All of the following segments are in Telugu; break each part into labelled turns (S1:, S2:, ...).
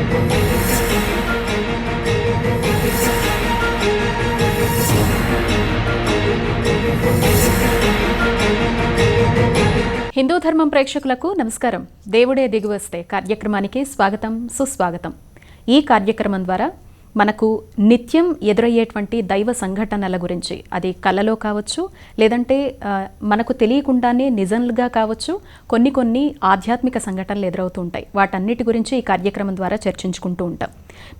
S1: హిందూ ధర్మం ప్రేక్షకులకు నమస్కారం. దేవుడే దిగువస్తే కార్యక్రమానికి స్వాగతం సుస్వాగతం. ఈ కార్యక్రమం ద్వారా మనకు నిత్యం ఎదురయ్యేటువంటి దైవ సంఘటనల గురించి. అది కళలో కావచ్చు లేదంటే మనకు తెలియకుండానే నిజంగా కావచ్చు కొన్ని కొన్ని ఆధ్యాత్మిక సంఘటనలు ఎదురవుతూ ఉంటాయి. వాటన్నిటి గురించి ఈ కార్యక్రమం ద్వారా చర్చించుకుంటూ ఉంటాం.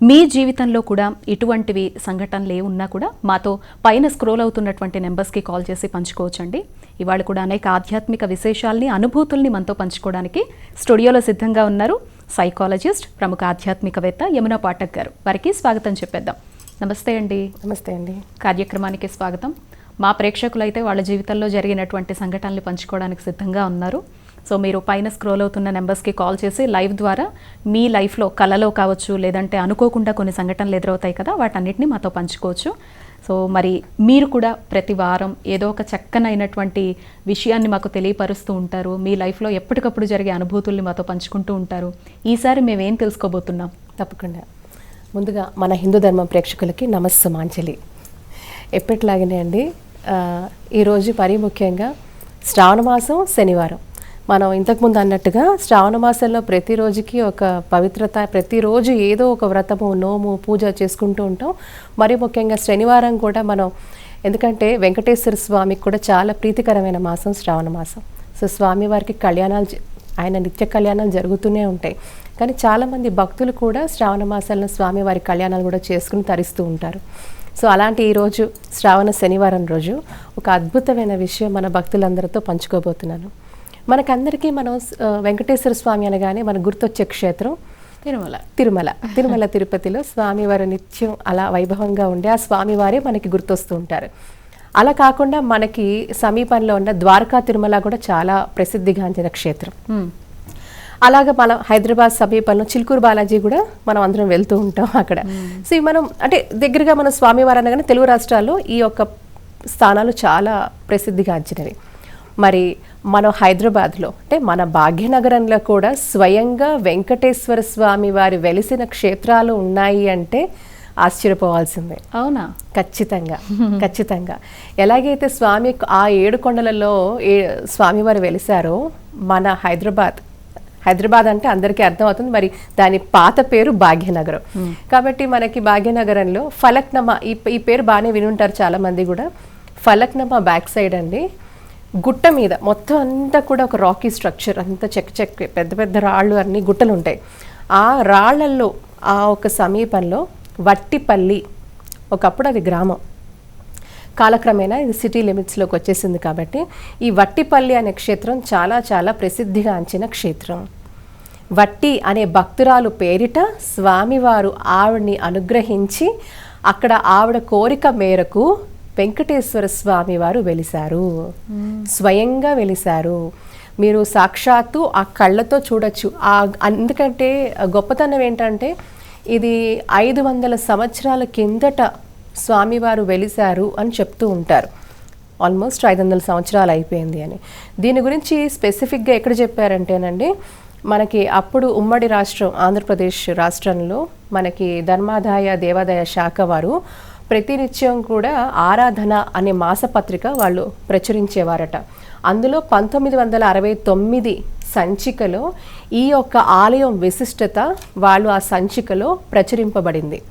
S1: మీ జీవితంలో కూడా ఇటువంటివి సంఘటనలు ఏ ఉన్నా కూడా మాతో పైన స్క్రోల్ అవుతున్నటువంటి నెంబర్స్కి కాల్ చేసి పంచుకోవచ్చండి. ఇవాళ కూడా అనేక ఆధ్యాత్మిక విశేషాల్ని అనుభూతుల్ని మనతో పంచుకోవడానికి స్టూడియోలో సిద్ధంగా ఉన్నారు. సైకాలజిస్ట్ ప్రముఖ ఆధ్యాత్మికవేత్త యమునా పాఠక్ గారు. వారికి స్వాగతం చెప్పేద్దాం. నమస్తే అండి.
S2: నమస్తే అండి.
S1: కార్యక్రమానికి స్వాగతం. మా ప్రేక్షకులు అయితే వాళ్ళ జీవితంలో జరిగినటువంటి సంఘటనలు పంచుకోవడానికి సిద్ధంగా ఉన్నారు. సో మీరు పైన స్క్రోల్ అవుతున్న నెంబర్స్కి కాల్ చేసి లైవ్ ద్వారా మీ లైఫ్లో కళలో కావచ్చు లేదంటే అనుకోకుండా కొన్ని సంఘటనలు ఎదురవుతాయి కదా వాటన్నిటిని మాతో పంచుకోవచ్చు. సో మరి మీరు కూడా ప్రతి వారం ఏదో ఒక చక్కనైనటువంటి విషయాన్ని మాకు తెలియపరుస్తూ ఉంటారు. మీ లైఫ్లో ఎప్పటికప్పుడు జరిగే అనుభూతుల్ని మాతో పంచుకుంటూ ఉంటారు. ఈసారి మేమేం తెలుసుకోబోతున్నాం?
S2: తప్పకుండా. ముందుగా మన హిందూ ధర్మం ప్రేక్షకులకి నమస్సమాంజలి. ఎప్పటిలాగనే అండి ఈరోజు మరీ ముఖ్యంగా శ్రావణ మాసం శనివారం. మనం ఇంతకుముందు అన్నట్టుగా శ్రావణ మాసంలో ప్రతిరోజుకి ఒక పవిత్రత ప్రతిరోజు ఏదో ఒక వ్రతము నోము పూజ చేసుకుంటూ ఉంటాం. మరి ముఖ్యంగా శనివారం కూడా మనం ఎందుకంటే వెంకటేశ్వర స్వామికి కూడా చాలా ప్రీతికరమైన మాసం శ్రావణ మాసం. సో స్వామివారికి కళ్యాణాలు ఆయన నిత్య కళ్యాణాలు జరుగుతూనే ఉంటాయి. కానీ చాలామంది భక్తులు కూడా శ్రావణ మాసాలను స్వామివారి కళ్యాణాలు కూడా చేసుకుని తరిస్తూ ఉంటారు. సో అలాంటి ఈరోజు శ్రావణ శనివారం రోజు ఒక అద్భుతమైన విషయం మన భక్తులందరితో పంచుకోబోతున్నాను. మనకందరికీ మనం వెంకటేశ్వర స్వామి అనగానే మనకు గుర్తొచ్చే క్షేత్రం
S1: తిరుమల.
S2: తిరుమల. తిరుమల తిరుపతిలో స్వామివారు నిత్యం అలా వైభవంగా ఉండే ఆ స్వామివారే మనకి గుర్తొస్తూ ఉంటారు. అలా కాకుండా మనకి సమీపంలో ఉన్న ద్వారకా తిరుమల కూడా చాలా ప్రసిద్ధిగాంచిన క్షేత్రం. అలాగే మనం హైదరాబాద్ సమీపంలో చిలుకూరు బాలాజీ కూడా మనం అందరం వెళ్తూ ఉంటాం అక్కడ. సో మనం అంటే దగ్గరగా మన స్వామివారు అనగానే తెలుగు రాష్ట్రాల్లో ఈ యొక్క స్థానాలు చాలా ప్రసిద్ధిగాంచినవి. మరి మనం హైదరాబాద్లో అంటే మన భాగ్యనగరంలో కూడా స్వయంగా వెంకటేశ్వర స్వామి వారి వెలిసిన క్షేత్రాలు ఉన్నాయి అంటే ఆశ్చర్యపోవాల్సిందే.
S1: అవునా?
S2: ఖచ్చితంగా ఖచ్చితంగా. ఎలాగైతే స్వామి ఆ ఏడు కొండలలో ఏ స్వామివారు వెలిసారో మన హైదరాబాద్ హైదరాబాద్ అంటే అందరికీ అర్థమవుతుంది మరి దాని పాత పేరు భాగ్యనగరం. కాబట్టి మనకి భాగ్యనగరంలో ఫలక్నమా ఈ ఈ పేరు బాగానే వినుంటారు చాలా మంది కూడా. ఫలక్నమా బ్యాక్ సైడ్ అండి. గుట్ట మీద మొత్తం అంతా కూడా ఒక రాకీ స్ట్రక్చర్ అంతా చెక్ చెక్ పెద్ద పెద్ద రాళ్ళు అన్ని గుట్టలు ఉంటాయి ఆ రాళ్ళల్లో ఆ ఒక సమీపంలో వట్టిపల్లి ఒకప్పుడు అది గ్రామం. కాలక్రమేణా ఇది సిటీ లిమిట్స్లోకి వచ్చేసింది కాబట్టి ఈ వట్టిపల్లి అనే క్షేత్రం చాలా చాలా ప్రసిద్ధిగాంచిన క్షేత్రం. వట్టి అనే భక్తురాలు పేరిట స్వామివారు ఆవిడ్ని అనుగ్రహించి అక్కడ ఆవిడ కోరిక మేరకు వెంకటేశ్వర స్వామి వారు వెలిశారు. స్వయంగా వెలిశారు. మీరు సాక్షాత్తు ఆ కళ్ళతో చూడొచ్చు. ఆ ఎందుకంటే గొప్పతనం ఏంటంటే ఇది ఐదు వందల సంవత్సరాల కిందట స్వామివారు వెలిశారు అని చెప్తూ ఉంటారు. ఆల్మోస్ట్ ఐదు వందల సంవత్సరాలు అయిపోయింది అని. దీని గురించి స్పెసిఫిక్గా ఎక్కడ చెప్పారంటేనండి మనకి అప్పుడు ఉమ్మడి రాష్ట్రం ఆంధ్రప్రదేశ్ రాష్ట్రంలో మనకి ధర్మాదాయ దేవాదాయ శాఖ వారు ప్రతినిత్యం కూడా ఆరాధన అనే మాసపత్రిక వాళ్ళు ప్రచురించేవారట. అందులో పంతొమ్మిది వందల అరవై తొమ్మిది సంచికలో ఈ యొక్క ఆలయం విశిష్టత వాళ్ళు ఆ సంచికలో ప్రచురింపబడింది.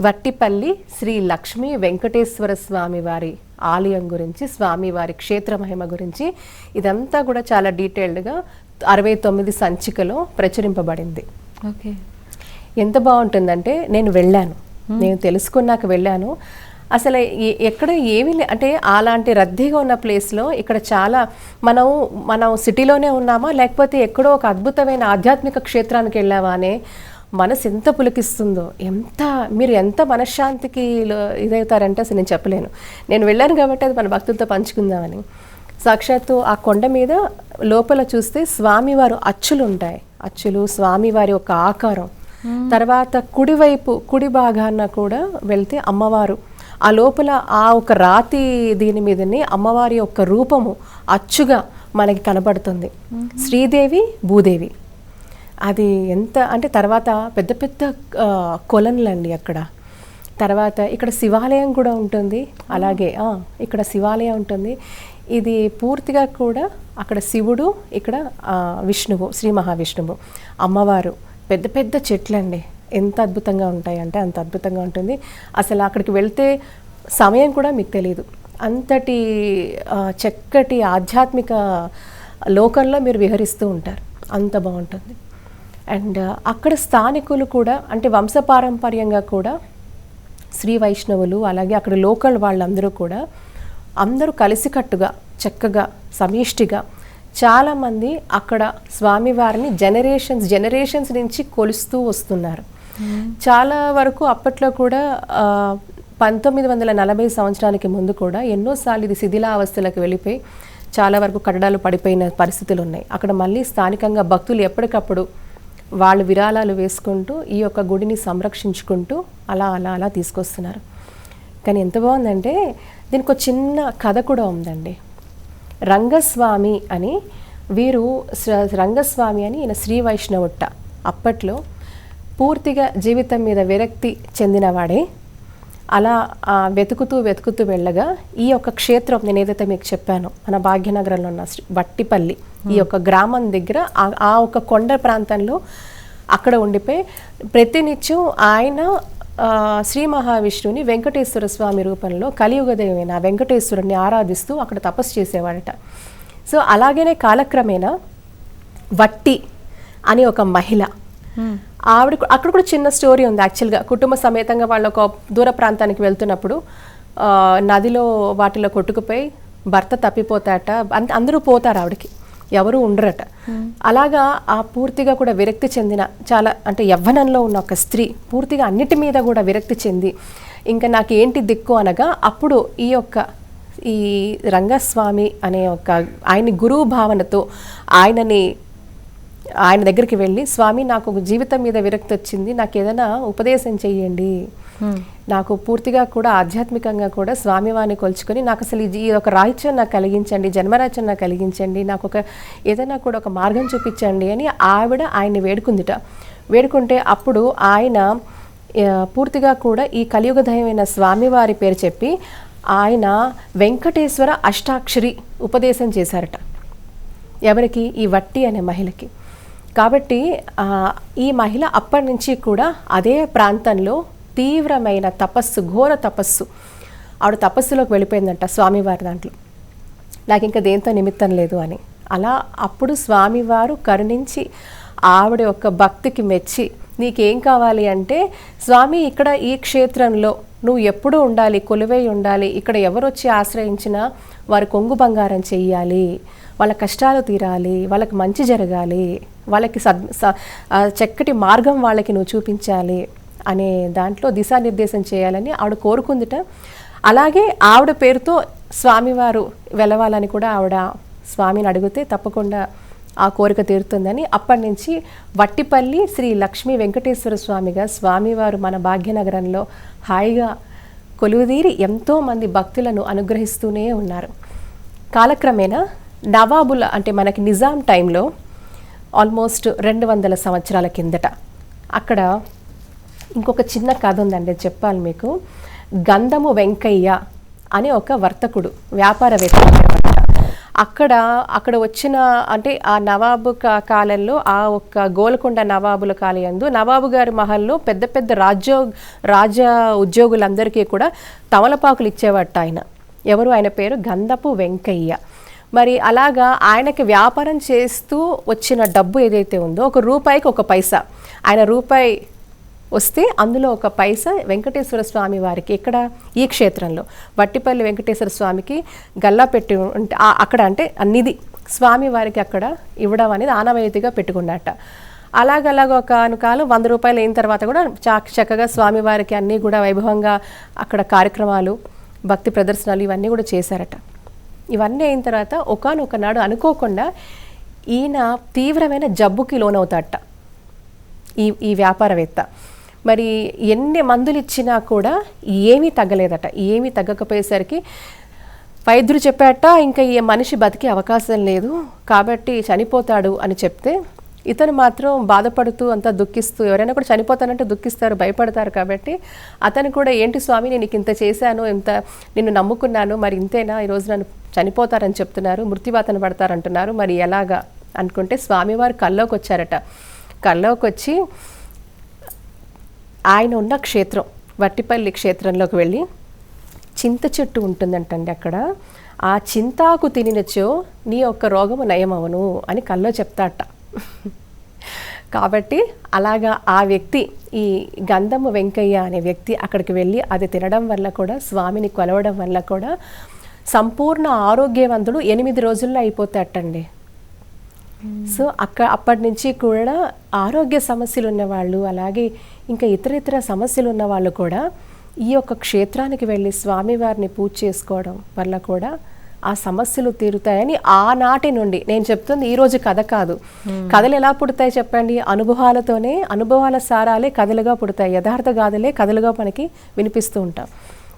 S2: వట్టిపల్లి శ్రీ లక్ష్మీ వెంకటేశ్వర స్వామి వారి ఆలయం గురించి స్వామివారి క్షేత్ర మహిమ గురించి ఇదంతా కూడా చాలా డీటెయిల్డ్గా అరవై తొమ్మిది సంచికలో ప్రచురింపబడింది.
S1: ఓకే.
S2: ఎంత బాగుంటుందంటే నేను వెళ్ళాను. నేను తెలుసుకున్నాక వెళ్ళాను. అసలు ఎక్కడ ఏమీ లే అంటే అలాంటి రద్దీగా ఉన్న ప్లేస్లో ఇక్కడ చాలా మనం మనం సిటీలోనే ఉన్నామా లేకపోతే ఎక్కడో ఒక అద్భుతమైన ఆధ్యాత్మిక క్షేత్రానికి వెళ్ళామా అనే మనసు ఎంత పులికిస్తుందో ఎంత మీరు ఎంత మనశ్శాంతికి ఇదవుతారంటే అసలు నేను చెప్పలేను. నేను వెళ్ళాను కాబట్టి అది మన భక్తులతో పంచుకుందామని. సాక్షాత్తు ఆ కొండ మీద లోపల చూస్తే స్వామివారు అచ్చులు ఉంటాయి అచ్చులు స్వామివారి ఒక ఆకారం. తర్వాత కుడివైపు కుడి భాగాన కూడా వెళ్తే అమ్మవారు. ఆ లోపల ఆ ఒక రాతి దీని మీదనే అమ్మవారి యొక్క రూపము అచ్చుగా మనకి కనబడుతుంది. శ్రీదేవి భూదేవి. అది ఎంత అంటే తర్వాత పెద్ద పెద్ద కొలనులండి అక్కడ. తర్వాత ఇక్కడ శివాలయం కూడా ఉంటుంది. అలాగే ఇక్కడ శివాలయం ఉంటుంది. ఇది పూర్తిగా కూడా అక్కడ శివుడు ఇక్కడ విష్ణువు శ్రీ మహావిష్ణువు అమ్మవారు. పెద్ద పెద్ద చెట్లండి. ఎంత అద్భుతంగా ఉంటాయి అంటే అంత అద్భుతంగా ఉంటుంది. అసలు అక్కడికి వెళ్తే సమయం కూడా మీకు తెలియదు అంతటి చక్కటి ఆధ్యాత్మిక లోకంలో మీరు విహరిస్తూ ఉంటారు. అంత బాగుంటుంది. అండ్ అక్కడ స్థానికులు కూడా అంటే వంశపారంపర్యంగా కూడా శ్రీ వైష్ణవులు అలాగే అక్కడ లోకల్ వాళ్ళందరూ కూడా అందరూ కలిసికట్టుగా చక్కగా సమిష్టిగా చాలామంది అక్కడ స్వామివారిని జనరేషన్స్ జనరేషన్స్ నుంచి కొలుస్తూ వస్తున్నారు. చాలా వరకు అప్పట్లో కూడా పంతొమ్మిది వందల నలభై సంవత్సరానికి ముందు కూడా ఎన్నోసార్లు ఇది శిథిలావస్థలకు వెళ్ళిపోయి చాలా వరకు కట్టడాలు పడిపోయిన పరిస్థితులు ఉన్నాయి అక్కడ మళ్ళీ స్థానికంగా భక్తులు ఎప్పటికప్పుడు వాళ్ళు విరాళాలు వేసుకుంటూ ఈ యొక్క గుడిని సంరక్షించుకుంటూ అలా అలా అలా తీసుకొస్తున్నారు. కానీ ఎంత బాగుందంటే దీనికి ఒక చిన్న కథ కూడా ఉందండి. రంగస్వామి అని వీరు రంగస్వామి అని ఈయన శ్రీ వైష్ణవుట్ట. అప్పట్లో పూర్తిగా జీవితం మీద విరక్తి చెందినవాడే. అలా వెతుకుతూ వెతుకుతూ వెళ్ళగా ఈ యొక్క క్షేత్రం నేను ఏదైతే మీకు చెప్పానో మన భాగ్యనగరంలో ఉన్న శ్రీ- వట్టిపల్లి ఈ యొక్క గ్రామం దగ్గర ఆ- ఒక కొండ ప్రాంతంలో అక్కడ ఉండిపోయి ప్రతినిత్యం ఆయన శ్రీ మహావిష్ణువుని వెంకటేశ్వర స్వామి రూపంలో కలియుగ దైవమైన వెంకటేశ్వరుని ఆరాధిస్తూ అక్కడ తపస్సు చేసేవాడట. సో అలాగనే కాలక్రమేణా వట్టి అని ఒక మహిళ. ఆవిడ అక్కడ కూడా చిన్న స్టోరీ ఉంది యాక్చువల్గా కుటుంబ సమేతంగా వాళ్ళు ఒక దూర ప్రాంతానికి వెళ్తున్నప్పుడు నదిలో వాటిలో కొట్టుకుపోయి భర్త తప్పిపోతాట. అందరూ పోతారు ఆవిడకి. ఎవరు ఉండరట. అలాగా ఆ పూర్తిగా కూడా విరక్తి చెందిన చాలా అంటే యవ్వనంలో ఉన్న ఒక స్త్రీ పూర్తిగా అన్నిటి మీద కూడా విరక్తి చెంది ఇంకా నాకు ఏంటి దిక్కు అనగా అప్పుడు ఈ యొక్క ఈ రంగస్వామి అనే ఒక ఆయన గురువు భావనతో ఆయనని ఆయన దగ్గరికి వెళ్ళి స్వామి నాకు ఒక జీవితం మీద విరక్తి వచ్చింది. నాకు ఏదైనా ఉపదేశం చెయ్యండి. నాకు పూర్తిగా కూడా ఆధ్యాత్మికంగా కూడా స్వామివారిని కొలుచుకొని నాకు అసలు ఈ ఒక రాహిత్యం నాకు కలిగించండి జన్మరాజ్యం నాకు కలిగించండి నాకు ఒక ఏదైనా కూడా ఒక మార్గం చూపించండి అని ఆవిడ ఆయన్ని వేడుకుందిట. వేడుకుంటే అప్పుడు ఆయన పూర్తిగా కూడా ఈ కలియుగ దైవమైన స్వామివారి పేరు చెప్పి ఆయన వెంకటేశ్వర అష్టాక్షరి ఉపదేశం చేశారట. ఎవరికి? ఈ వట్టి అనే మహిళకి. కాబట్టి ఈ మహిళ అప్పటి నుంచి కూడా అదే ప్రాంతంలో తీవ్రమైన తపస్సు ఘోర తపస్సు. ఆవిడ తపస్సులోకి వెళ్ళిపోయిందంట స్వామివారి దాంట్లో. నాకు ఇంకా దేంతో నిమిత్తం లేదు అని. అలా అప్పుడు స్వామివారు కరుణించి ఆవిడ యొక్క భక్తికి మెచ్చి నీకేం కావాలి అంటే స్వామి ఇక్కడ ఈ క్షేత్రంలో నువ్వు ఎప్పుడూ ఉండాలి కొలువై ఉండాలి ఇక్కడ ఎవరు వచ్చి ఆశ్రయించినా వారి కొంగు బంగారం చెయ్యాలి వాళ్ళ కష్టాలు తీరాలి వాళ్ళకి మంచి జరగాలి వాళ్ళకి సద్ స- చక్కటి మార్గం వాళ్ళకి నువ్వు చూపించాలి అనే దాంట్లో దిశానిర్దేశం చేయాలని ఆవిడ కోరుకుందిట. అలాగే ఆవిడ పేరుతో స్వామివారు వెలవాలని కూడా ఆవిడ స్వామిని అడిగితే తప్పకుండా ఆ కోరిక తీరుతుందని అప్పటి నుంచి వట్టిపల్లి శ్రీ లక్ష్మీ వెంకటేశ్వర స్వామిగా స్వామివారు మన భాగ్యనగరంలో హాయిగా కొలువుదీరి ఎంతో మంది భక్తులను అనుగ్రహిస్తూనే ఉన్నారు. కాలక్రమేణా నవాబుల అంటే మనకి నిజాం టైంలో ఆల్మోస్ట్ రెండు వందల సంవత్సరాల కిందట అక్కడ ఇంకొక చిన్న కథ ఉందండి చెప్పాలి మీకు. గంధము వెంకయ్య అనే ఒక వర్తకుడు వ్యాపారవేత్త అక్కడ అక్కడ వచ్చిన అంటే ఆ నవాబు కాలంలో ఆ ఒక్క గోల్కొండ నవాబుల కాలయందు నవాబు గారి మహల్లో పెద్ద పెద్ద రాజ్యో రాజ ఉద్యోగులందరికీ కూడా తమలపాకులు ఇచ్చేవాట ఆయన. ఎవరు? ఆయన పేరు గంధపు వెంకయ్య. మరి అలాగా ఆయనకి వ్యాపారం చేస్తూ వచ్చిన డబ్బు ఏదైతే ఉందో ఒక రూపాయికి ఒక పైసా. ఆయన రూపాయి వస్తే అందులో ఒక పైసా వెంకటేశ్వర స్వామి వారికి ఇక్కడ ఈ క్షేత్రంలో వట్టిపల్లి వెంకటేశ్వర స్వామికి గల్లా పెట్టి ఉంటే అక్కడ అంటే నిధి స్వామి వారికి అక్కడ ఇవ్వడం అనేది ఆనవాయితీగా పెట్టుకున్నట్ట. అలాగలాగ ఒక అనుకాలం వంద రూపాయలు అయిన తర్వాత కూడా చా చక్కగా స్వామివారికి అన్నీ కూడా వైభవంగా అక్కడ కార్యక్రమాలు భక్తి ప్రదర్శనలు ఇవన్నీ కూడా చేశారట. ఇవన్నీ అయిన తర్వాత ఒకనొక నాడు అనుకోకుండా ఈయన తీవ్రమైన జబ్బుకి లోనవుతాడట ఈ ఈ వ్యాపారవేత్త. మరి ఎన్ని మందులు ఇచ్చినా కూడా ఏమీ తగ్గలేదట. ఏమీ తగ్గకపోయేసరికి వైద్యుడు చెప్పాట ఇంకా ఈ మనిషి బతికే అవకాశం లేదు. కాబట్టి చనిపోతాడు అని చెప్తే ఇతను మాత్రం బాధపడుతూ అంతా దుఃఖిస్తూ ఎవరైనా కూడా చనిపోతానంటే దుఃఖిస్తారు భయపడతారు కాబట్టి అతను కూడా ఏంటి స్వామి నేను నీకు ఇంత చేశాను ఇంత నిన్ను నమ్ముకున్నాను మరి ఇంతేనా? ఈరోజు నన్ను చనిపోతారని చెప్తున్నారు మృత్యువాతన పడతారంటున్నారు మరి ఎలాగా? అనుకుంటే స్వామివారు కల్లోకి వచ్చారట కల్లోకి వచ్చి ఆయన ఉన్న క్షేత్రం వట్టిపల్లి క్షేత్రంలోకి వెళ్ళి చింత చెట్టు ఉంటుందంటండి అక్కడ. ఆ చింతాకు తినినచో నీ యొక్క రోగము నయమవను అని కల్లో చెప్తాట. కాబట్టి అలాగా ఆ వ్యక్తి ఈ గంధమ్మ వెంకయ్య అనే వ్యక్తి అక్కడికి వెళ్ళి అది తినడం వల్ల కూడా స్వామిని కొలవడం వల్ల కూడా సంపూర్ణ ఆరోగ్యవంతుడు ఎనిమిది రోజుల్లో అయిపోతాటండి. సో అక్క అప్పటి నుంచి కూడా ఆరోగ్య సమస్యలు ఉన్నవాళ్ళు అలాగే ఇంకా ఇతర ఇతర సమస్యలు ఉన్న వాళ్ళు కూడా ఈ యొక్క క్షేత్రానికి వెళ్ళి స్వామివారిని పూజ చేసుకోవడం వల్ల కూడా ఆ సమస్యలు తీరుతాయని ఆనాటి నుండి నేను చెప్తుంది ఈ రోజు కథ కాదు. కథలు ఎలా పుడతాయి చెప్పండి? అనుభవాలతోనే అనుభవాల సారాలే కథలుగా పుడతాయి. యథార్థ గాథలే కథలుగా మనకి వినిపిస్తూ ఉంటాం.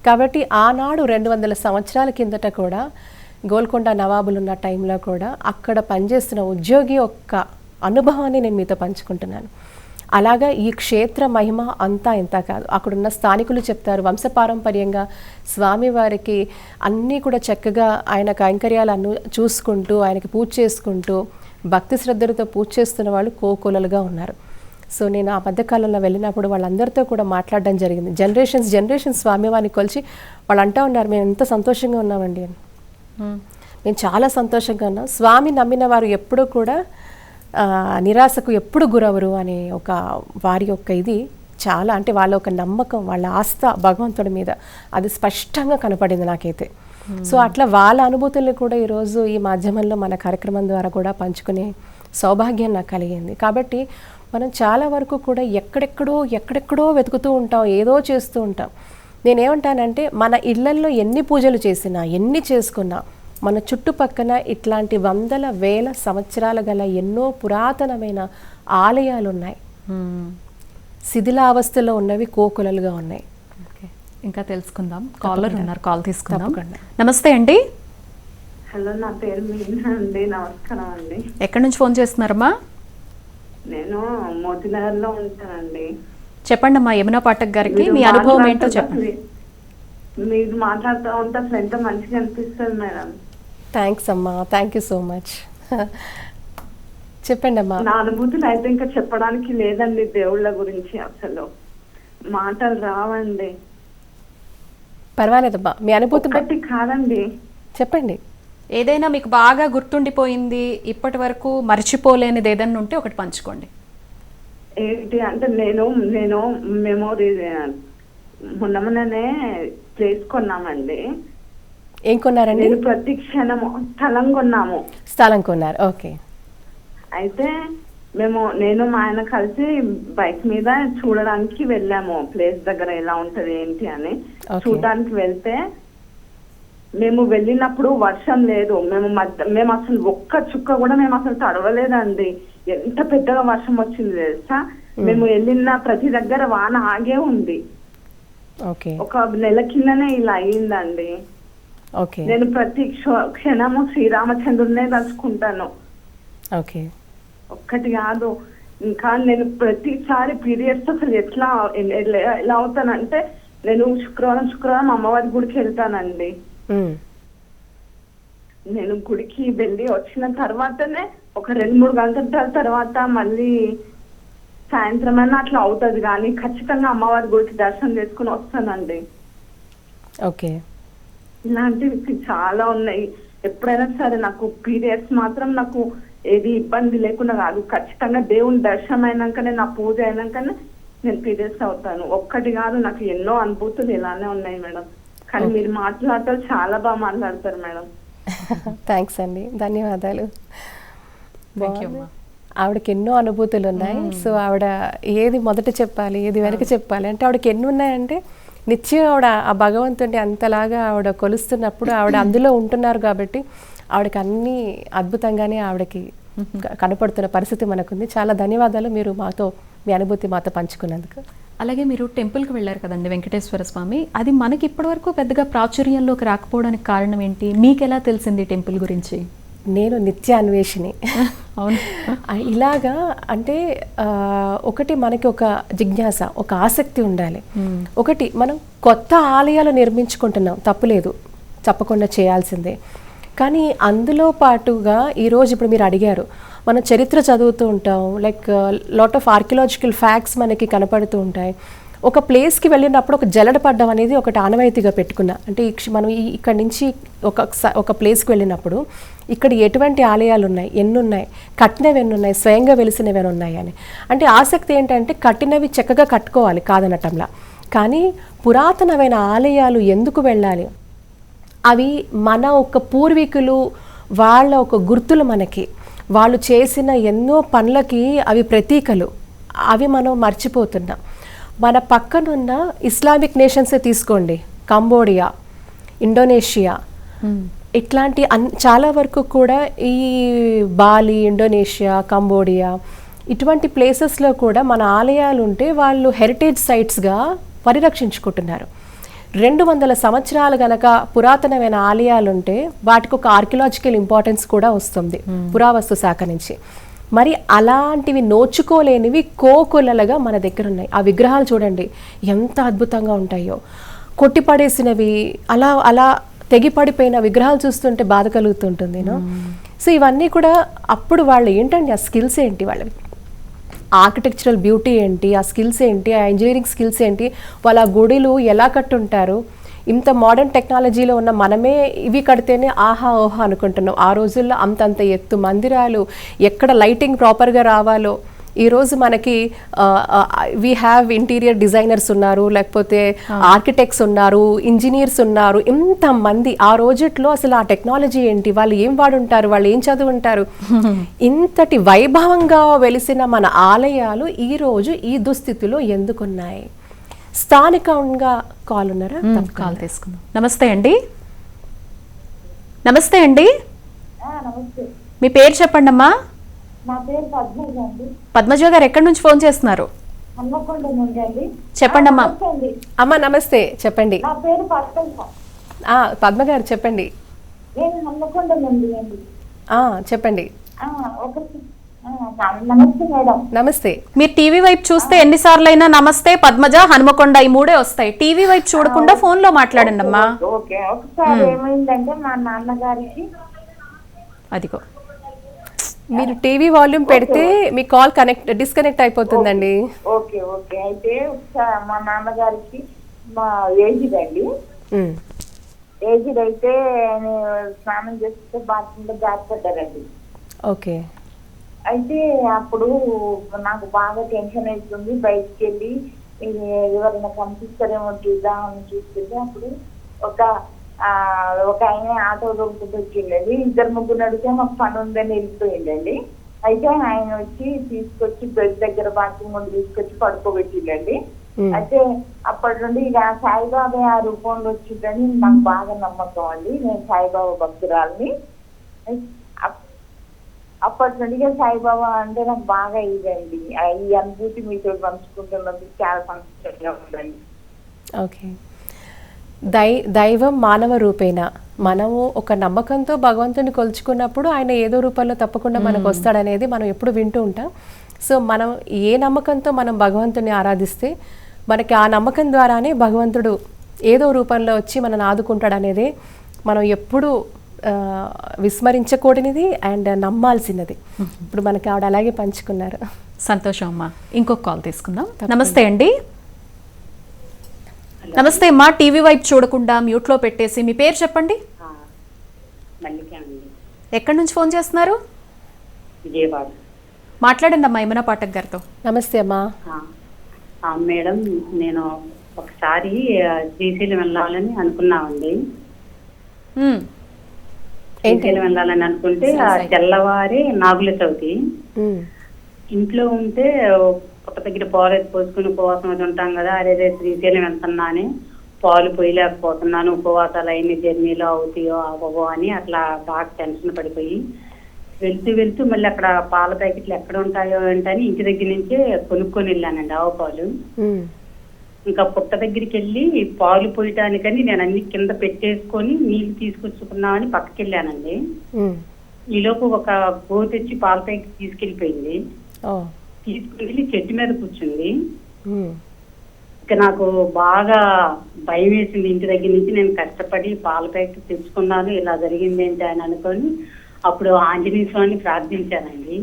S2: కాబట్టి ఆనాడు రెండు వందల సంవత్సరాల కిందట కూడా గోల్కొండ నవాబులు ఉన్న టైంలో కూడా అక్కడ పనిచేస్తున్న ఉద్యోగి యొక్క అనుభవాన్ని నేను మీతో పంచుకుంటున్నాను. అలాగా ఈ క్షేత్ర మహిమ అంతా ఇంత కాదు. అక్కడున్న స్థానికులు చెప్తారు వంశపారంపర్యంగా స్వామివారికి అన్నీ కూడా చక్కగా ఆయన కైంకర్యాలను చూసుకుంటూ ఆయనకి పూజ చేసుకుంటూ భక్తి శ్రద్ధలతో పూజ చేస్తున్న వాళ్ళు కోకొలలుగా ఉన్నారు. సో నేను ఆ మధ్యకాలంలో వెళ్ళినప్పుడు వాళ్ళందరితో కూడా మాట్లాడడం జరిగింది. జనరేషన్స్ జనరేషన్స్ స్వామివారిని కొలిచి వాళ్ళు అంటూ ఉన్నారు మేము ఎంత సంతోషంగా ఉన్నామండి అని. మేము చాలా సంతోషంగా ఉన్నాం. స్వామి నమ్మిన వారు ఎప్పుడూ కూడా నిరాశకు ఎప్పుడు గురవరు అనే ఒక వారి యొక్క ఇది చాలా అంటే వాళ్ళ ఒక నమ్మకం వాళ్ళ ఆస్థ భగవంతుడి మీద అది స్పష్టంగా కనపడింది నాకైతే. సో అట్లా వాళ్ళ అనుభూతుల్ని కూడా ఈరోజు ఈ మాధ్యమంలో మన కార్యక్రమం ద్వారా కూడా పంచుకునే సౌభాగ్యం నాకు కలిగింది. కాబట్టి మనం చాలా వరకు కూడా ఎక్కడెక్కడో ఎక్కడెక్కడో వెతుకుతూ ఉంటాం ఏదో చేస్తూ ఉంటాం. నేనేమంటానంటే మన ఇళ్ళల్లో ఎన్ని పూజలు చేసినా ఎన్ని చేసుకున్నా మన చుట్టుపక్కన ఇట్లాంటి వందల వేల సంవత్సరాల గల ఎన్నో పురాతనమైన ఆలయాలు ఉన్నాయి శిథిలావస్థలో ఉన్నవి కోకులలుగా ఉన్నాయి.
S1: ఓకే. ఇంకా తెలుసుకుందాం. కాలర్ ఉన్నారు. కాల్ తీసుకుందాం. నమస్తే అండి.
S3: హలో నా పేరు మీనా అండి. నమస్కారం అండి.
S1: ఎక్కడి నుంచి ఫోన్ చేస్తున్నారమ్మా?
S3: నేను మోతినగర్లో ఉంటానండి.
S1: చెప్పండి అమ్మా యమునా పాఠక్ గారికి మీ అనుభవం ఏంటో చెప్పండి.
S3: మీరు మాట్లాడుతూ ఉంటే అసలు ఎంత మంచిగా అనిపిస్తుంది మేడం.
S2: థ్యాంక్స్ అమ్మా. థ్యాంక్ యూ సో మచ్ చెప్పండి అమ్మా
S3: నా అనుభూతులు అయితే ఇంకా చెప్పడానికి లేదండి దేవుళ్ళ గురించి అసలు. మాటలు రావండి.
S2: పర్వాలేదమ్మా. మీ అనుభూతి
S3: కాదండి.
S2: చెప్పండి.
S1: ఏదైనా మీకు బాగా గుర్తుండిపోయింది ఇప్పటి వరకు మర్చిపోలేనిది ఏదైనా ఉంటే ఒకటి పంచుకోండి.
S3: ఏంటి అంటే నేను నేను మెమోరీ మొన్న మొన్ననే ప్లేస్ కొన్నామండి.
S2: ఏం కొన్నారండి?
S3: నేను ప్రతి క్షణము స్థలం కొన్నాము.
S2: స్థలం కొన్నారు. ఓకే.
S3: అయితే మేము నేను మా ఆయన కలిసి బైక్ మీద చూడడానికి వెళ్ళాము. ప్లేస్ దగ్గర ఎలా ఉంటది ఏంటి అని. చూడడానికి వెళ్తే మేము వెళ్ళినప్పుడు వర్షం లేదు. మేము మధ్య మేము అసలు ఒక్క చుక్క కూడా మేము అసలు తడవలేదండి. ఎంత పెద్దగా వర్షం వచ్చింది తెలుసా? మేము వెళ్ళిన ప్రతి దగ్గర వాన ఆగే ఉంది. ఒక నెల కిందనే ఇలా అయ్యిందండి నేను ప్రతి క్ష- క్షణము శ్రీరామచంద్రుడినే తలుచుకుంటాను.
S2: ఓకే
S3: ఒక్కటి కాదు. ఇంకా నేను ప్రతిసారి పీరియడ్స్ అసలు ఎట్లా ఎలా అవుతానంటే నేను శుక్రవారం శుక్రవారం అమ్మవారి గుడికి వెళ్తానండి.
S2: మ్మ్.
S3: నేను గుడికి వెళ్ళి వచ్చిన తర్వాతనే ఒక రెండు మూడు గంటల తర్వాత మళ్ళీ సాయంత్రం అయినా అట్లా అవుతుంది. కానీ ఖచ్చితంగా అమ్మవారి గుడికి దర్శనం చేసుకుని వస్తానండి.
S2: ఓకే
S3: ఇలాంటివి చాలా ఉన్నాయి. ఎప్పుడైనా సరే నాకు పీరియడ్స్ మాత్రం నాకు ఏది ఇబ్బంది లేకుండా కాదు ఖచ్చితంగా దేవుని దర్శనం అయినాకనే నా పూజ అయినాకనే నేను పీరియడ్స్ అవుతాను. ఒక్కటి కాదు నాకు ఎన్నో అనుభూతులు ఇలానే ఉన్నాయి మేడం. కానీ మీరు మాట్లాడతారు చాలా బాగా మాట్లాడతారు మేడం.
S2: థ్యాంక్స్ అండి. ధన్యవాదాలు. ఆవిడకి ఎన్నో అనుభూతులు ఉన్నాయి. సో ఆవిడ ఏది మొదట చెప్పాలి ఏది వెనక చెప్పాలి అంటే ఆవిడకి ఎన్ని ఉన్నాయంటే నిత్యం ఆవిడ ఆ భగవంతుడిని అంతలాగా ఆవిడ కొలుస్తున్నప్పుడు ఆవిడ అందులో ఉంటున్నారు కాబట్టి ఆవిడకి అన్ని అద్భుతంగానే ఆవిడకి కనపడుతున్న పరిస్థితి మనకుంది. చాలా ధన్యవాదాలు. మీరు మాతో మీ అనుభూతి మాతో పంచుకున్నందుకు.
S1: అలాగే మీరు టెంపుల్కి వెళ్ళారు కదండి వెంకటేశ్వర స్వామి. అది మనకి ఇప్పటివరకు పెద్దగా ప్రాచుర్యంలోకి రాకపోవడానికి కారణం ఏంటి? మీకు ఎలా తెలిసింది టెంపుల్ గురించి?
S2: నేను నిత్య అన్వేషిని
S1: అవును
S2: ఇలాగా అంటే ఒకటి మనకి ఒక జిజ్ఞాస ఒక ఆసక్తి ఉండాలి. ఒకటి మనం కొత్త ఆలయాలు నిర్మించుకుంటున్నాం తప్పులేదు తప్పకుండా చేయాల్సిందే. కానీ అందులో పాటుగా ఈరోజు ఇప్పుడు మీరు అడిగారు మనం చరిత్ర చదువుతూ ఉంటాం like lot of archaeological facts మనకి కనపడుతూ ఉంటాయి. ఒక ప్లేస్కి వెళ్ళినప్పుడు ఒక జలడ పడ్డం అనేది ఒకటి ఆనవాయితీగా పెట్టుకున్నా. అంటే మనం ఇక్కడ నుంచి ఒక స- ఒక ప్లేస్కి వెళ్ళినప్పుడు ఇక్కడ ఎటువంటి ఆలయాలు ఉన్నాయి ఎన్ని ఉన్నాయి కట్టినవి ఎన్ని ఉన్నాయి స్వయంగా వెలిసినవి ఎన్ని ఉన్నాయి అని. అంటే ఆసక్తి ఏంటంటే కట్టినవి చక్కగా కట్టుకోవాలి కాదనటంలా. కానీ పురాతనమైన ఆలయాలు ఎందుకు వెళ్ళాలి? అవి మన ఒక పూర్వీకులు వాళ్ళ ఒక గుర్తులు మనకి. వాళ్ళు చేసిన ఎన్నో పనులకి అవి ప్రతీకలు. అవి మనం మర్చిపోతున్నాం. మన పక్కనున్న ఇస్లామిక్ నేషన్సే తీసుకోండి. Cambodia Indonesia. ఇట్లాంటి అన్ చాలా వరకు కూడా ఈ బాలి ఇండోనేషియా కంబోడియా ఇటువంటి ప్లేసెస్లో కూడా మన ఆలయాలు ఉంటే వాళ్ళు హెరిటేజ్ సైట్స్గా పరిరక్షించుకుంటున్నారు. రెండు వందల సంవత్సరాలు గనక పురాతనమైన ఆలయాలు ఉంటే వాటికి ఒక ఆర్కియలాజికల్ ఇంపార్టెన్స్ కూడా వస్తుంది పురావస్తు శాఖ నుంచి. మరి అలాంటివి నోచుకోలేనివి కోకొల్లలుగా మన దగ్గర ఉన్నాయి. ఆ విగ్రహాలు చూడండి ఎంత అద్భుతంగా ఉంటాయో. కొట్టిపడేసినవి అలా అలా తెగిపడిపోయిన విగ్రహాలు చూస్తుంటే బాధ కలుగుతుంటుంది నో సో ఇవన్నీ కూడా అప్పుడు వాళ్ళు ఏంటండి ఆ స్కిల్స్ ఏంటి వాళ్ళవి? ఆర్కిటెక్చరల్ బ్యూటీ ఏంటి ఆ స్కిల్స్ ఏంటి ఆ ఇంజనీరింగ్ స్కిల్స్ ఏంటి వాళ్ళ గుడిలు ఎలా కట్టుంటారు? ఇంత మోడర్న్ టెక్నాలజీలో ఉన్న మనమే ఇవి కడితేనే ఆహా ఓహా అనుకుంటున్నాం. ఆ రోజుల్లో అంతంత ఎత్తు మందిరాలు ఎక్కడ లైటింగ్ ప్రాపర్గా రావాలో? ఈరోజు మనకి వీ హ్యావ్ ఇంటీరియర్ డిజైనర్స్ ఉన్నారు లేకపోతే ఆర్కిటెక్ట్స్ ఉన్నారు ఇంజనీర్స్ ఉన్నారు ఇంతమంది ఆ రోజుట్లో అసలు ఆ టెక్నాలజీ ఏంటి? వాళ్ళు ఏం వాడుంటారు? వాళ్ళు ఏం చదువుంటారు? ఇంతటి వైభవంగా వెలిసిన మన ఆలయాలు ఈ రోజు ఈ దుస్థితిలో ఎందుకున్నాయి? స్థానికంగా కాల్ ఉన్నారా?
S1: కాల్ తీసుకుందాం. నమస్తే అండి. నమస్తే అండి.
S4: నమస్తే.
S1: మీ పేరు చెప్పండి అమ్మా
S4: నా పేరు పద్మజ అండి.
S1: పద్మజ గారు ఎక్కడి నుంచి ఫోన్ చేస్తున్నారు?
S4: హన్మకొండ నుండి అండి.
S1: చెప్పండి అమ్మా
S2: అమ్మ నమస్తే. చెప్పండి.
S4: నా పేరు పద్మజ.
S2: ఆ, పద్మ గారు చెప్పండి.
S4: నేను హన్మకొండ నుండి అండి.
S2: ఆ, చెప్పండి.
S4: ఒక నమస్తే మేడం.
S2: నమస్తే.
S1: మీరు టీవీ వైపు చూస్తే ఎన్నిసార్లు అయినా నమస్తే పద్మజ హనుమకొండ ఈ మూడే వస్తాయి. టీవీ వైపు చూడకుండా ఫోన్లో మాట్లాడండి అమ్మా అదిగో.
S2: మీరు టీవీ వాల్యూమ్ పెడితే మీ కాల్ కనెక్ట్ డిస్కనెక్ట్ అయిపోతుందండి.
S4: ఓకే ఓకే అయితే మా నాన్నగారికి మా ఏజ్డ్ అండి. ఏజ్డ్ అయితే స్నానం చేస్తే బాత్రూంలో జారిపడ్డారండి.
S2: ఓకే.
S4: అయితే అప్పుడు నాకు బాగా టెన్షన్ అవుతుంది బయటికి వెళ్ళి ఎవరైనా కనిపిస్తారేమో చూద్దామని చూస్తుంటే అప్పుడు ఒక ఆ, ఒక ఆయన ఆటో దొరుకుతూ వచ్చిందండి ఇద్దరు ముగ్గురు అడిగితే మాకు పని ఉందని వెళ్ళిపోయిందండి అయితే ఆయన వచ్చి తీసుకొచ్చి బెడ్ దగ్గర బాత్రూమ్ ముందు తీసుకొచ్చి పడుకోబెట్టిండండి అయితే అప్పటి నుండి ఇక సాయిబాబా ఆ రూపంలో వచ్చిందని నాకు బాగా నమ్మకం అండి. నేను సాయిబాబా భక్తురాల్ని. అప్పటి నుండి సాయిబాబా అంటే నాకు బాగా ఇదండి ఈ అనుభూతి మీతో పంచుకుంటున్నందుకు చాలా సంతోషంగా ఉందండి.
S2: ఓకే. దై దైవం మానవ రూపేణ మనము ఒక నమ్మకంతో భగవంతుని కొలుచుకున్నప్పుడు ఆయన ఏదో రూపంలో తప్పకుండా మనకు వస్తాడనేది మనం ఎప్పుడు వింటూ ఉంటాం. సో మనం ఏ నమ్మకంతో మనం భగవంతుని ఆరాధిస్తే మనకి ఆ నమ్మకం ద్వారానే భగవంతుడు ఏదో రూపంలో వచ్చి మనల్ని ఆదుకుంటాడనేది మనం ఎప్పుడు విస్మరించకూడనిది అండ్ నమ్మాల్సినది. ఇప్పుడు మనకి ఆవిడ అలాగే పంచుకున్నారు.
S1: సంతోషం అమ్మా. ఇంకొక కాల్ తీసుకుందాం. నమస్తే అండి. నమస్తే అమ్మా. టీవీ వైపు చూడకుండా మ్యూట్లో పెట్టేసి మీ పేరు చెప్పండి.
S5: మల్లిక అండి.
S1: ఎక్కడి నుంచి ఫోన్ చేస్తున్నారు? మాట్లాడండి అమ్మా యమునా పాఠక్ గారితో.
S2: నమస్తే అమ్మా.
S5: ఆ, ఆ, మేడం నేను ఒకసారి శ్రీశైలం వెళ్ళాలని అనుకున్నామండి. శ్రీశైలం వెళ్ళాలని అనుకుంటే ఆ తెల్లవారి నాగుల చవితి. ఇంట్లో ఉంటే పుట్ట దగ్గర పాలు పోసుకుని ఉపవాసం అది ఉంటాం కదా అదే రేపు శ్రీశైలం వెళ్తున్నా అని పాలు పోయలేకపోతున్నాను ఉపవాసాలు అయిన జర్నీలో అవుతాయో అవ్వవో అని అట్లా బాగా టెన్షన్ పడిపోయి వెళ్తూ వెళ్తూ మళ్ళీ అక్కడ పాల ప్యాకెట్లు ఎక్కడ ఉంటాయో ఏంటని ఇంటి దగ్గర నుంచే కొనుక్కొని వెళ్ళానండి ఆవు పాలు. ఇంకా పుట్ట దగ్గరికి వెళ్ళి పాలు పోయటానికని నేను అన్ని కింద పెట్టేసుకొని నీళ్ళు తీసుకొచ్చుకున్నామని పక్కకి వెళ్ళానండి
S2: ఉమ్,
S5: ఈలోపు ఒక కోతి వచ్చి పాలపైకి తీసుకెళ్ళిపోయింది
S2: ఓ.
S5: తీసుకెళ్ళి చెట్టు మీద కూర్చుంది. ఇక నాకు బాగా భయం వేసింది ఇంటి దగ్గర నుంచి. నేను కష్టపడి పాల ప్యాకెట్ తెచ్చుకున్నాను. ఇలా జరిగింది ఏంటి అని అనుకొని అప్పుడు ఆంజనేయ స్వామిని ప్రార్థించానండి.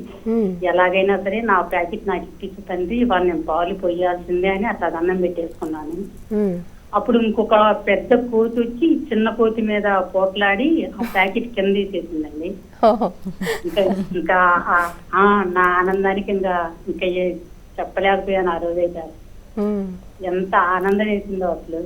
S5: ఎలాగైనా సరే నా ప్యాకెట్ నాకు ఇప్పించి తండ్రి ఇవాళ నేను పాలు పొయ్యాల్సిందే అని అట్లా దండం పెట్టేసుకున్నాను. అప్పుడు ఇంకొక పెద్ద కోతి వచ్చి చిన్న కోతి మీద పోట్లాడి ఆ ప్యాకెట్ కింద తీసేసిందండి. ఇంకా ఇంకా నా ఆనందానికి ఇంకా ఇంకా చెప్పలేకపోయాను ఆ రోజైతే. ఎంత ఆనందం వేసిందో అసలు.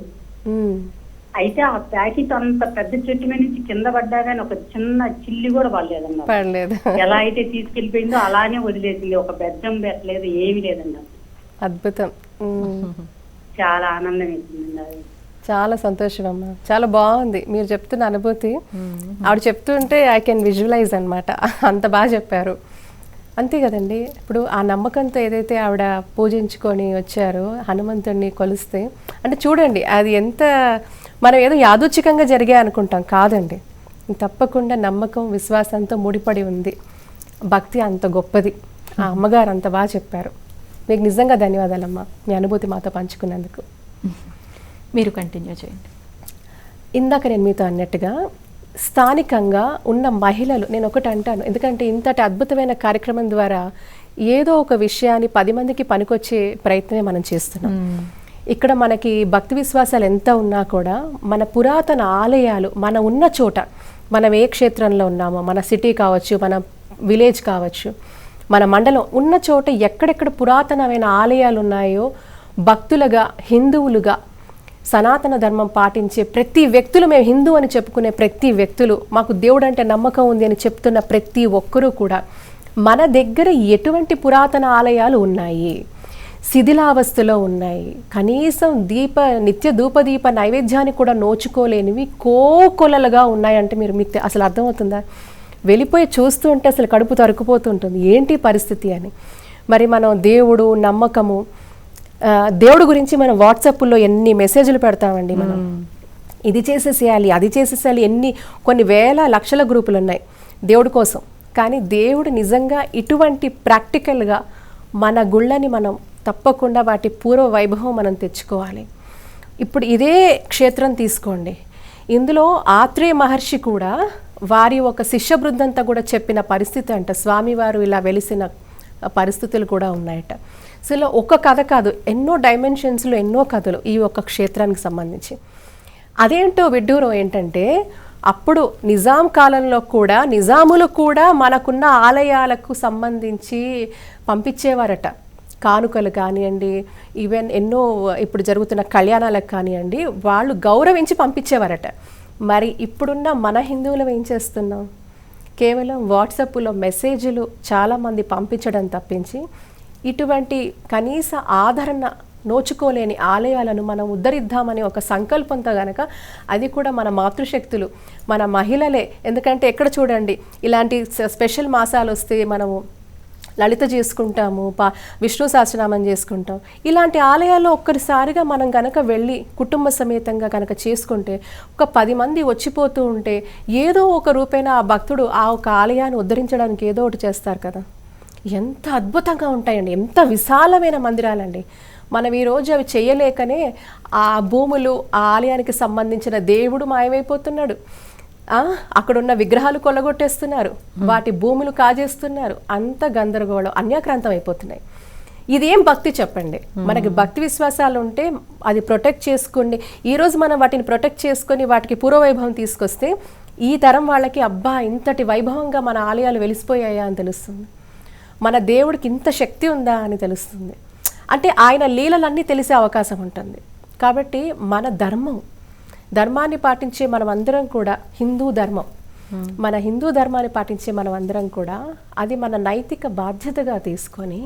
S5: అయితే ఆ ప్యాకెట్ అంత పెద్ద చెట్టు మీద నుంచి కింద పడ్డా కానీ ఒక చిన్న చిల్లి కూడా పడలేదన్న
S2: పర్లేదు
S5: ఎలా అయితే తీసుకెళ్ళిపోయిందో అలానే వదిలేసింది. ఒక బెద్దం పెట్టలేదు ఏమీ లేదన్న
S2: అద్భుతం.
S5: చాలా ఆనందం వేసిందండి అది.
S2: చాలా సంతోషం అమ్మా చాలా బాగుంది. మీరు చెప్తున్న అనుభూతి. ఆవిడ చెప్తుంటే ఐ కెన్ విజువలైజ్ అన్నమాట. అంత బాగా చెప్పారు. అంతే కదండి. ఇప్పుడు ఆ నమ్మకంతో ఏదైతే ఆవిడ పూజించుకొని వచ్చారో హనుమంతుడిని కొలిస్తే అంటే చూడండి అది ఎంత మనం ఏదో యాదృచ్ఛికంగా జరిగే అనుకుంటాం. కాదండి. తప్పకుండా నమ్మకం విశ్వాసంతో ముడిపడి ఉంది. భక్తి అంత గొప్పది. ఆ అమ్మగారు అంత బాగా చెప్పారు. మీకు నిజంగా ధన్యవాదాలమ్మా. మీ అనుభూతి మాతో పంచుకున్నందుకు.
S1: మీరు కంటిన్యూ చేయండి.
S2: ఇందాక నేను మీతో అన్నట్టుగా స్థానికంగా ఉన్న మహిళలు నేను ఒకటి అంటాను. ఎందుకంటే ఇంతటి అద్భుతమైన కార్యక్రమం ద్వారా ఏదో ఒక విషయాన్ని పది మందికి పనికొచ్చే ప్రయత్నమే మనం చేస్తున్నాం. ఇక్కడ మనకి భక్తి విశ్వాసాలు ఎంత ఉన్నా కూడా మన పురాతన ఆలయాలు మన ఉన్న చోట మనం ఏ క్షేత్రంలో ఉన్నామో మన సిటీ కావచ్చు మన విలేజ్ కావచ్చు మన మండలం ఉన్న చోట ఎక్కడెక్కడ పురాతనమైన ఆలయాలు ఉన్నాయో భక్తులుగా హిందువులుగా సనాతన ధర్మం పాటించే ప్రతి వ్యక్తులు మేము హిందూ అని చెప్పుకునే ప్రతి వ్యక్తులు మాకు దేవుడు అంటే నమ్మకం ఉంది అని చెప్తున్న ప్రతి ఒక్కరూ కూడా మన దగ్గర ఎటువంటి పురాతన ఆలయాలు ఉన్నాయి? శిథిలావస్థలో ఉన్నాయి. కనీసం దీప నిత్య ధూపదీప నైవేద్యాన్ని కూడా నోచుకోలేనివి కోకొలలుగా ఉన్నాయంటే మీరు మీకు అసలు అర్థమవుతుందా? వెళ్ళిపోయి చూస్తూ ఉంటే అసలు కడుపు తరుకుపోతుంటుంది ఏంటి పరిస్థితి అని? మరి మనం దేవుడు నమ్మకము దేవుడు గురించి మనం వాట్సాప్లో ఎన్ని మెసేజ్లు పెడతామండి మనం? ఇది చేసేసేయాలి అది చేసేసేయాలి ఎన్ని కొన్ని వేల లక్షల గ్రూపులు ఉన్నాయి దేవుడి కోసం. కానీ దేవుడు నిజంగా ఇటువంటి ప్రాక్టికల్గా మన గుళ్ళని మనం తప్పకుండా వాటి పూర్వ వైభవం మనం తెచ్చుకోవాలి. ఇప్పుడు ఇదే క్షేత్రం తీసుకోండి. ఇందులో ఆత్రేయ మహర్షి కూడా వారి ఒక శిష్య బృందంతా కూడా చెప్పిన పరిస్థితి అంట. స్వామివారు ఇలా వెలిసిన పరిస్థితులు కూడా ఉన్నాయట. సో ఇలా ఒక కథ కాదు ఎన్నో డైమెన్షన్స్లో ఎన్నో కథలు ఈ ఒక్క క్షేత్రానికి సంబంధించి. అదేంటో విడ్డూరం ఏంటంటే అప్పుడు నిజాం కాలంలో కూడా నిజాములు కూడా మనకున్న ఆలయాలకు సంబంధించి పంపించేవారట. కానుకలు కానివ్వండి ఈవెన్ ఎన్నో ఇప్పుడు జరుగుతున్న కళ్యాణాలకు కానివ్వండి వాళ్ళు గౌరవించి పంపించేవారట. మరి ఇప్పుడున్న మన హిందువులు ఏం చేస్తున్నాం? కేవలం వాట్సాప్లో మెసేజ్లు చాలామంది పంపించడం తప్పించి ఇటువంటి కనీస ఆదరణ నోచుకోలేని ఆలయాలను మనం ఉద్ధరిద్దామనే ఒక సంకల్పంతో గనక అది కూడా మన మాతృశక్తులు మన మహిళలే. ఎందుకంటే ఎక్కడ చూడండి ఇలాంటి స్పెషల్ మాసాలు వస్తే మనము లలిత చేసుకుంటాము పా విష్ణు సహస్రనామం చేసుకుంటాం. ఇలాంటి ఆలయాల్లో ఒక్కరిసారిగా మనం కనుక వెళ్ళి కుటుంబ సమేతంగా కనుక చేసుకుంటే ఒక పది మంది వచ్చిపోతూ ఉంటే ఏదో ఒక రూపేణ ఆ భక్తుడు ఆ ఒక ఆలయాన్ని ఉద్ధరించడానికి ఏదో ఒకటి చేస్తారు కదా. ఎంత అద్భుతంగా ఉంటాయండి ఎంత విశాలమైన మందిరాలండి. మనం ఈరోజు అవి చేయలేకనే ఆ భూములు ఆ ఆలయానికి సంబంధించిన దేవుడు మాయమైపోతున్నాడు. అక్కడున్న విగ్రహాలు కొల్లగొట్టేస్తున్నారు. వాటి భూములు కాజేస్తున్నారు. అంత గందరగోళం అన్యాక్రాంతం అయిపోతున్నాయి. ఇదేం భక్తి చెప్పండి. మనకి భక్తి విశ్వాసాలు ఉంటే అది ప్రొటెక్ట్ చేసుకోండి. ఈ రోజు మనం వాటిని ప్రొటెక్ట్ చేసుకొని వాటికి పూర్వవైభవం తీసుకొస్తే ఈ తరం వాళ్ళకి అబ్బా ఇంతటి వైభవంగా మన ఆలయాలు వెలిసిపోయాయా అని తెలుస్తుంది. మన దేవుడికి ఇంత శక్తి ఉందా అని తెలుస్తుంది. అంటే ఆయన లీలలన్నీ తెలిసే అవకాశం ఉంటుంది. కాబట్టి మన ధర్మం ధర్మాన్ని పాటించే మనం అందరం కూడా హిందూ ధర్మం. మన హిందూ ధర్మాన్ని పాటించే మనం అందరం కూడా అది మన నైతిక బాధ్యతగా తీసుకొని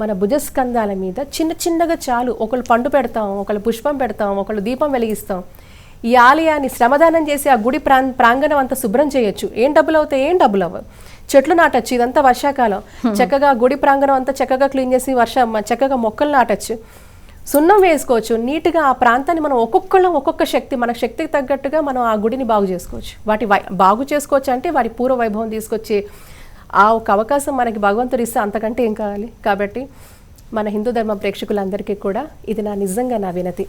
S2: మన భుజస్కంధాల మీద చిన్న చిన్నగా చాలు. ఒకళ్ళు పండు పెడతాం ఒకళ్ళు పుష్పం పెడతాం ఒకళ్ళు దీపం వెలిగిస్తాం. ఈ ఆలయాన్ని శ్రమదానం చేసి ఆ గుడి ప్రాం ప్రాంగణం అంతా శుభ్రం చేయొచ్చు. ఏం డబ్బులు అవుతాయి? ఏం డబ్బులు అవ్వవు. చెట్లు నాటచ్చు. ఇదంతా వర్షాకాలం. చక్కగా గుడి ప్రాంగణం అంతా చక్కగా క్లీన్ చేసి వర్ష చక్కగా మొక్కలు నాటచ్చు. సున్నం వేసుకోవచ్చు. నీట్గా ఆ ప్రాంతాన్ని మనం ఒక్కొక్కళ్ళం ఒక్కొక్క శక్తి మన శక్తికి తగ్గట్టుగా మనం ఆ గుడిని బాగు చేసుకోవచ్చు. వాటి వై బాగు చేసుకోవచ్చు అంటే వారి పూర్వ వైభవం తీసుకొచ్చి ఆ ఒక అవకాశం మనకి భగవంతుడు ఇస్తే అంతకంటే ఏం కావాలి? కాబట్టి మన హిందూ ధర్మ ప్రేక్షకులందరికీ కూడా ఇది నా నిజంగా నా వినతి.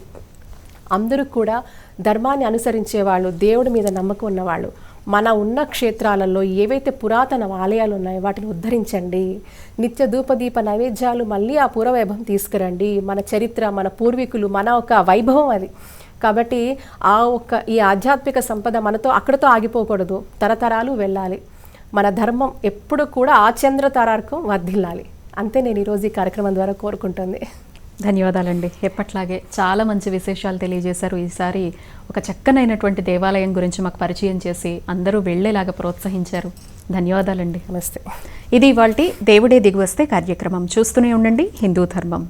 S2: అందరూ కూడా ధర్మాన్ని అనుసరించే వాళ్ళు దేవుడి మీద నమ్మకం ఉన్నవాళ్ళు. మన ఉన్న క్షేత్రాలలో ఏవైతే పురాతన ఆలయాలు ఉన్నాయో వాటిని ఉద్ధరించండి. నిత్య ధూపదీప నైవేద్యాలు మళ్ళీ ఆ పూర్వవైభవం తీసుకురండి. మన చరిత్ర మన పూర్వీకులు మన ఒక వైభవం అది. కాబట్టి ఆ ఒక్క ఈ ఆధ్యాత్మిక సంపద మనతో అక్కడతో ఆగిపోకూడదు. తరతరాలు వెళ్ళాలి. మన ధర్మం ఎప్పుడు కూడా ఆ చంద్ర తారార్కం వర్ధిల్లాలి. అంతే నేను ఈరోజు ఈ కార్యక్రమం ద్వారా కోరుకుంటుంది.
S1: ధన్యవాదాలండి. ఎప్పట్లాగే చాలా మంచి విశేషాలు తెలియజేశారు. ఈసారి ఒక చక్కనైనటువంటి దేవాలయం గురించి మాకు పరిచయం చేసి అందరూ వెళ్ళేలాగా ప్రోత్సహించారు. ధన్యవాదాలండి.
S2: నమస్తే.
S1: ఇది ఇవాళ దేవుడే దిగువస్తే కార్యక్రమం. చూస్తూనే ఉండండి. హిందూ ధర్మం.